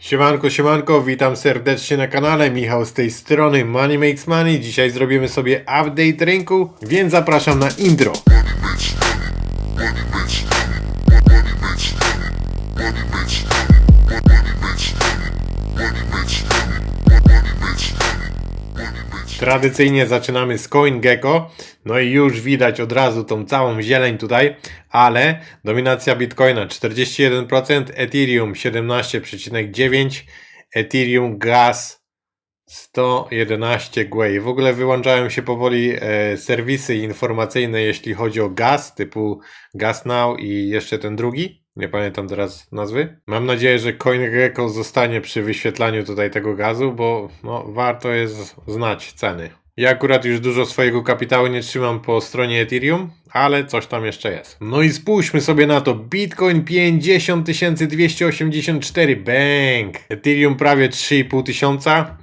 Siemanko, siemanko, witam serdecznie na kanale, Michał z tej strony Money Makes Money. Dzisiaj zrobimy sobie update rynku, więc zapraszam na intro. Tradycyjnie zaczynamy z CoinGecko, no i już widać od razu tą całą zieleń tutaj, ale dominacja Bitcoina 41%, Ethereum 17,9%, Ethereum Gas 111 Gwei. W ogóle wyłączają się powoli e, serwisy informacyjne, jeśli chodzi o gaz, typu Gas Now i jeszcze ten drugi. Nie pamiętam teraz nazwy. Mam nadzieję, że CoinGecko zostanie przy wyświetlaniu tutaj tego gazu, bo no, warto jest znać ceny. Ja akurat już dużo swojego kapitału nie trzymam po stronie Ethereum, ale coś tam jeszcze jest. No i spójrzmy sobie na to. Bitcoin 50 284, bang! Ethereum prawie 3,5 tysiąca.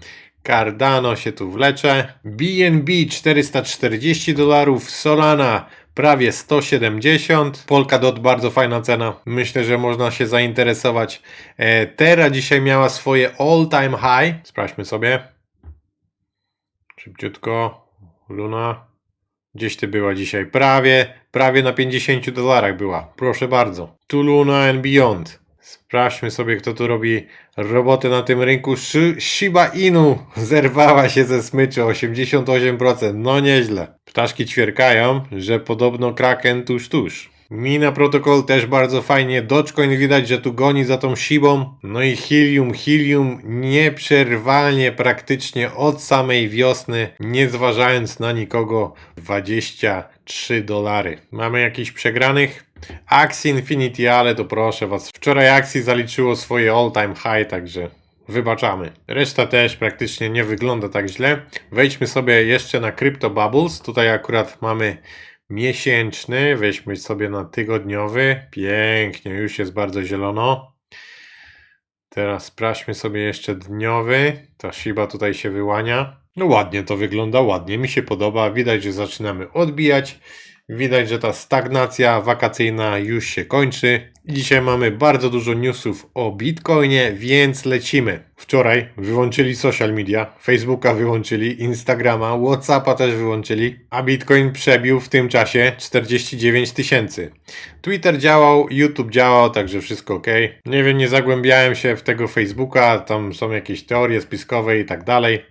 Cardano się tu wlecze. BNB 440 dolarów. Solana prawie 170. Polkadot bardzo fajna cena. Myślę, że można się zainteresować. E, Terra dzisiaj miała swoje all time high. Sprawdźmy sobie. Szybciutko. Luna. Gdzieś ty była dzisiaj? Prawie, prawie na 50 dolarach była. Proszę bardzo. Tu Luna and Beyond. Sprawdźmy sobie, kto tu robi robotę na tym rynku. Shi- Shiba Inu zerwała się ze smyczy 88%. No nieźle. Ptaszki ćwierkają, że podobno Kraken tuż tuż. Mina Protocol też bardzo fajnie. Dogecoin widać, że tu goni za tą Shibą. No i Helium, Helium nieprzerwalnie praktycznie od samej wiosny, nie zważając na nikogo, 23 dolary. Mamy jakichś przegranych? Axie Infinity, ale to proszę was. Wczoraj Axie zaliczyło swoje all time high, także wybaczamy. Reszta też praktycznie nie wygląda tak źle. Wejdźmy sobie jeszcze na Crypto Bubbles. Tutaj akurat mamy miesięczny. Weźmy sobie na tygodniowy. Pięknie, już jest bardzo zielono. Teraz sprawdźmy sobie jeszcze dniowy. Ta Shiba tutaj się wyłania. No ładnie to wygląda, ładnie mi się podoba. Widać, że zaczynamy odbijać. Widać, że ta stagnacja wakacyjna już się kończy. Dzisiaj mamy bardzo dużo newsów o Bitcoinie, więc lecimy. Wczoraj wyłączyli social media, Facebooka wyłączyli, Instagrama, Whatsappa też wyłączyli, a Bitcoin przebił w tym czasie 49 tysięcy. Twitter działał, YouTube działał, także wszystko ok. Nie wiem, nie zagłębiałem się w tego Facebooka, tam są jakieś teorie spiskowe i tak dalej.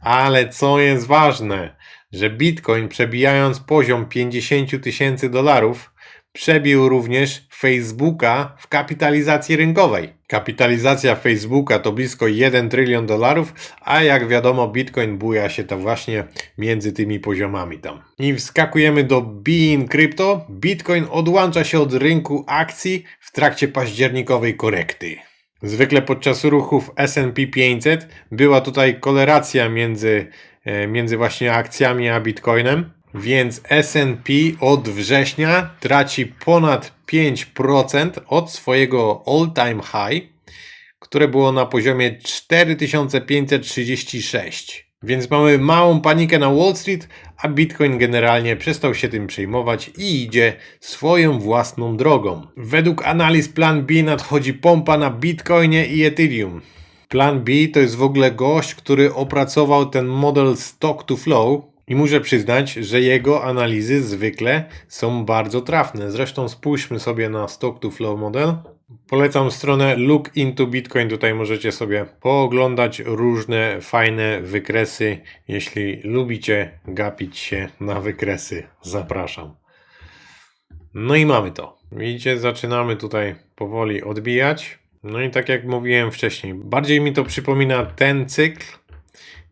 Ale co jest ważne, że Bitcoin przebijając poziom 50 tysięcy dolarów, przebił również Facebooka w kapitalizacji rynkowej. Kapitalizacja Facebooka to blisko 1 trylion dolarów, a jak wiadomo Bitcoin buja się to właśnie między tymi poziomami tam. I wskakujemy do Bein Crypto. Bitcoin odłącza się od rynku akcji w trakcie październikowej korekty. Zwykle podczas ruchów S&P 500 była tutaj korelacja między, między właśnie akcjami a Bitcoinem, więc S&P od września traci ponad 5% od swojego all-time high, które było na poziomie 4536. Więc mamy małą panikę na Wall Street, a Bitcoin generalnie przestał się tym przejmować i idzie swoją własną drogą. Według analiz Plan B nadchodzi pompa na Bitcoinie i Ethereum. Plan B to jest w ogóle gość, który opracował ten model Stock to Flow i muszę przyznać, że jego analizy zwykle są bardzo trafne. Zresztą spójrzmy sobie na Stock to Flow model. Polecam stronę Look into Bitcoin. Tutaj możecie sobie pooglądać różne fajne wykresy. Jeśli lubicie gapić się na wykresy, zapraszam. No i mamy to. Widzicie, zaczynamy tutaj powoli odbijać. No i tak jak mówiłem wcześniej, bardziej mi to przypomina ten cykl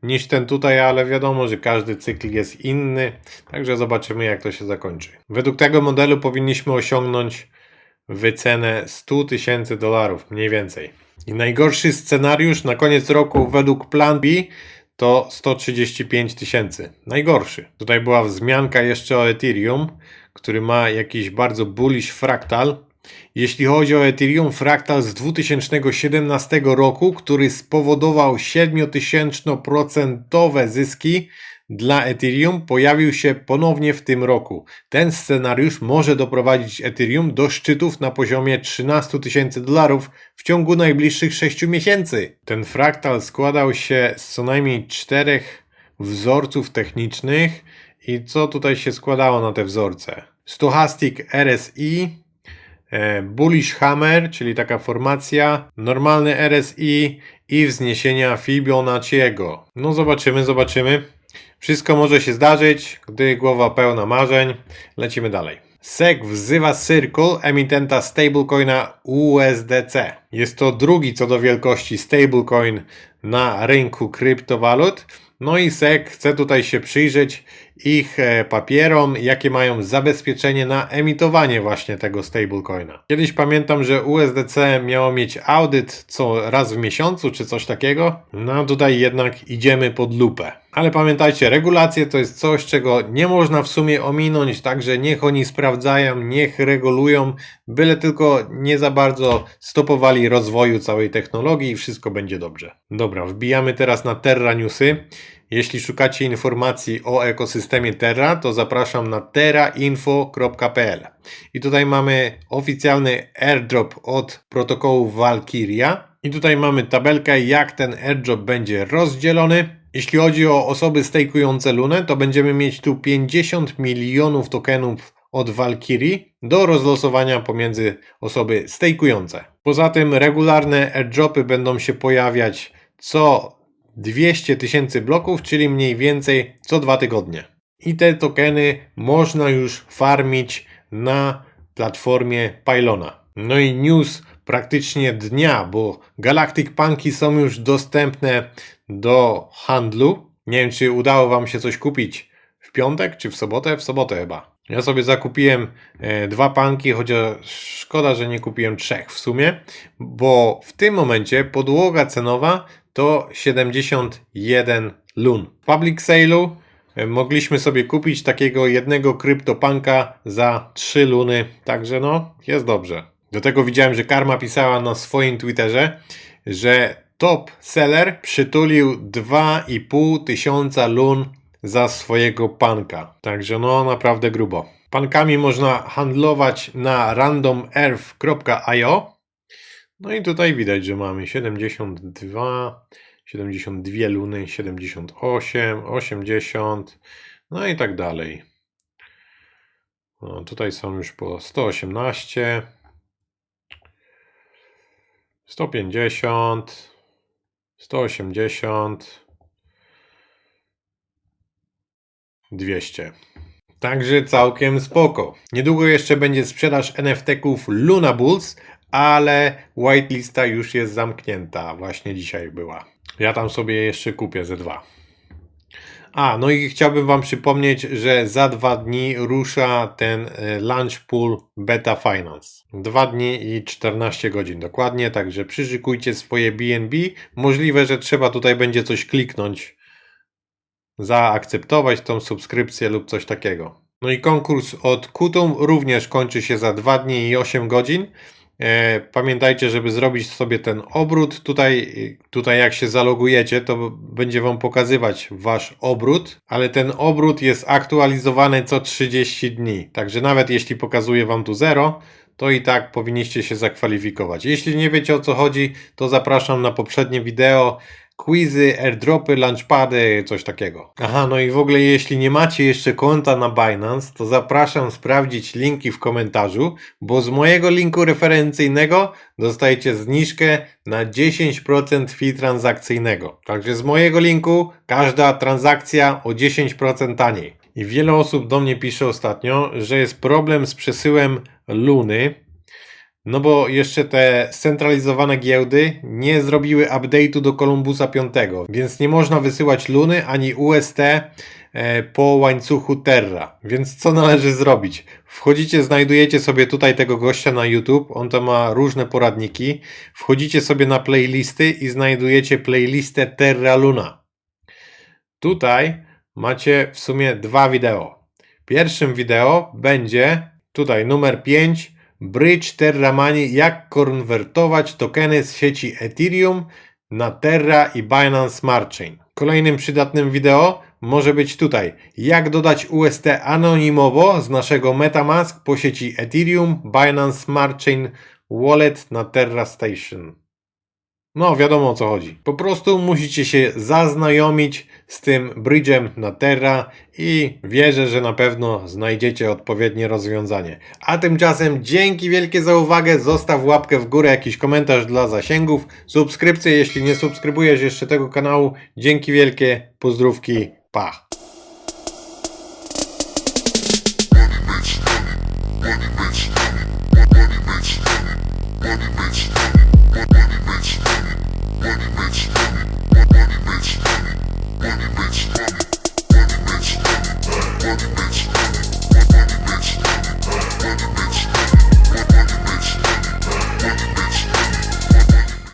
niż ten tutaj, ale wiadomo, że każdy cykl jest inny, także zobaczymy jak to się zakończy. Według tego modelu powinniśmy osiągnąć wycenę 100 tysięcy dolarów, mniej więcej. I najgorszy scenariusz na koniec roku według Plan B to 135 tysięcy. Najgorszy. Tutaj była wzmianka jeszcze o Ethereum, który ma jakiś bardzo bullish fraktal. Jeśli chodzi o Ethereum, fraktal z 2017 roku, który spowodował 70% zyski dla Ethereum pojawił się ponownie w tym roku. Ten scenariusz może doprowadzić Ethereum do szczytów na poziomie 13 tysięcy dolarów w ciągu najbliższych 6 miesięcy. Ten fraktal składał się z co najmniej czterech wzorców technicznych i co tutaj się składało na te wzorce? Stochastic RSI, Bullish Hammer, czyli taka formacja, normalny RSI i wzniesienia Fibonacciego. No zobaczymy, zobaczymy. Wszystko może się zdarzyć, gdy głowa pełna marzeń. Lecimy dalej. SEC wzywa Circle, emitenta stablecoina USDC. Jest to drugi co do wielkości stablecoin na rynku kryptowalut. No i SEC chce tutaj się przyjrzeć ich e, papierom, jakie mają zabezpieczenie na emitowanie właśnie tego stablecoina. Kiedyś pamiętam, że USDC miało mieć audyt co raz w miesiącu czy coś takiego. No tutaj jednak idziemy pod lupę. Ale pamiętajcie, regulacje to jest coś, czego nie można w sumie ominąć, także niech oni sprawdzają, niech regulują, byle tylko nie za bardzo stopowali rozwoju całej technologii i wszystko będzie dobrze. Dobra, wbijamy teraz na Terra Newsy. Jeśli szukacie informacji o ekosystemie Terra, to zapraszam na terrainfo.pl. I tutaj mamy oficjalny airdrop od protokołu Valkyria. I tutaj mamy tabelkę, jak ten airdrop będzie rozdzielony. Jeśli chodzi o osoby stejkujące Lunę, to będziemy mieć tu 50 milionów tokenów od Valkyrie do rozlosowania pomiędzy osoby stejkujące. Poza tym regularne airdropy będą się pojawiać co 200 tysięcy bloków, czyli mniej więcej co dwa tygodnie. I te tokeny można już farmić na platformie Pylona. No i news praktycznie dnia, bo Galactic Punki są już dostępne do handlu. Nie wiem, czy udało Wam się coś kupić w piątek czy w sobotę? W sobotę chyba. Ja sobie zakupiłem e, dwa panki, chociaż szkoda, że nie kupiłem trzech w sumie, bo w tym momencie podłoga cenowa to 71 lun. W public sale'u e, mogliśmy sobie kupić takiego jednego kryptopanka za 3 luny, także no, jest dobrze. Do tego widziałem, że Karma pisała na swoim Twitterze, że top seller przytulił 2,5 tysiąca lun za swojego panka. Także no naprawdę grubo. Pankami można handlować na randomearth.io. No i tutaj widać, że mamy 72, 72 luny, 78, 80, no i tak dalej. No, tutaj są już po 118, 150, 180, 200. Także całkiem spoko. Niedługo jeszcze będzie sprzedaż NFT-ków Luna Bulls, ale whitelista już jest zamknięta. Właśnie dzisiaj była. Ja tam sobie jeszcze kupię ze dwa. A, no i chciałbym Wam przypomnieć, że za dwa dni rusza ten e, Launch Pool Beta Finance. Dwa dni i 14 godzin dokładnie, także przyszykujcie swoje BNB. Możliwe, że trzeba tutaj będzie coś kliknąć, zaakceptować tą subskrypcję lub coś takiego. No i konkurs od Kutum również kończy się za 2 dni i 8 godzin. E, Pamiętajcie, żeby zrobić sobie ten obrót. Tutaj, tutaj jak się zalogujecie, to będzie Wam pokazywać Wasz obrót, ale ten obrót jest aktualizowany co 30 dni. Także nawet jeśli pokazuje Wam tu 0, to i tak powinniście się zakwalifikować. Jeśli nie wiecie o co chodzi, to zapraszam na poprzednie wideo quizy, airdropy, launchpady, coś takiego. Aha, no i w ogóle jeśli nie macie jeszcze konta na Binance, to zapraszam sprawdzić linki w komentarzu, bo z mojego linku referencyjnego dostajecie zniżkę na 10% fee transakcyjnego. Także z mojego linku każda transakcja o 10% taniej. I wiele osób do mnie pisze ostatnio, że jest problem z przesyłem Luny, no bo jeszcze te scentralizowane giełdy nie zrobiły update'u do Columbusa 5, więc nie można wysyłać Luny ani UST e, po łańcuchu Terra. Więc co należy zrobić? Wchodzicie, znajdujecie sobie tutaj tego gościa na YouTube, on to ma różne poradniki. Wchodzicie sobie na playlisty i znajdujecie playlistę Terra Luna. Tutaj macie w sumie dwa wideo. Pierwszym wideo będzie tutaj numer 5 Bridge Terra Money, jak konwertować tokeny z sieci Ethereum na Terra i Binance Smart Chain. Kolejnym przydatnym wideo może być tutaj. Jak dodać UST anonimowo z naszego Metamask po sieci Ethereum, Binance Smart Chain Wallet na Terra Station. No, wiadomo o co chodzi. Po prostu musicie się zaznajomić z tym bridge'em na Terra i wierzę, że na pewno znajdziecie odpowiednie rozwiązanie. A tymczasem dzięki wielkie za uwagę, zostaw łapkę w górę, jakiś komentarz dla zasięgów, subskrypcję, jeśli nie subskrybujesz jeszcze tego kanału. Dzięki wielkie, pozdrówki, pa! Bitch, bitch, bitch, bitch. Money makes money. Money makes money. Money makes money. Money makes money.